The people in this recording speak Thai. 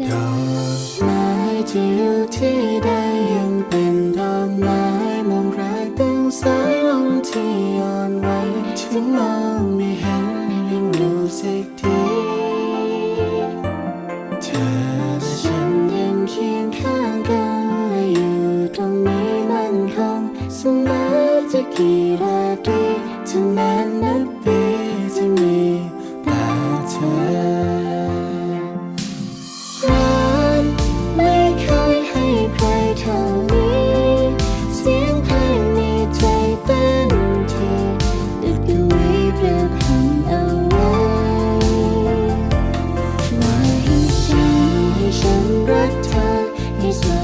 ดอกไม้ที่อยู่ที่ใดยังเป็นดอกไม้มองรักเป็นสายลมที่อ่อนไว้ถึงมองไม่เห็นยังรู้สึกทีเธอและฉันยังเคียงข้างกันและอยู่ตรงนี้มันคงเสมอจะกี่ราตรีถึงแม้นับ Christmas.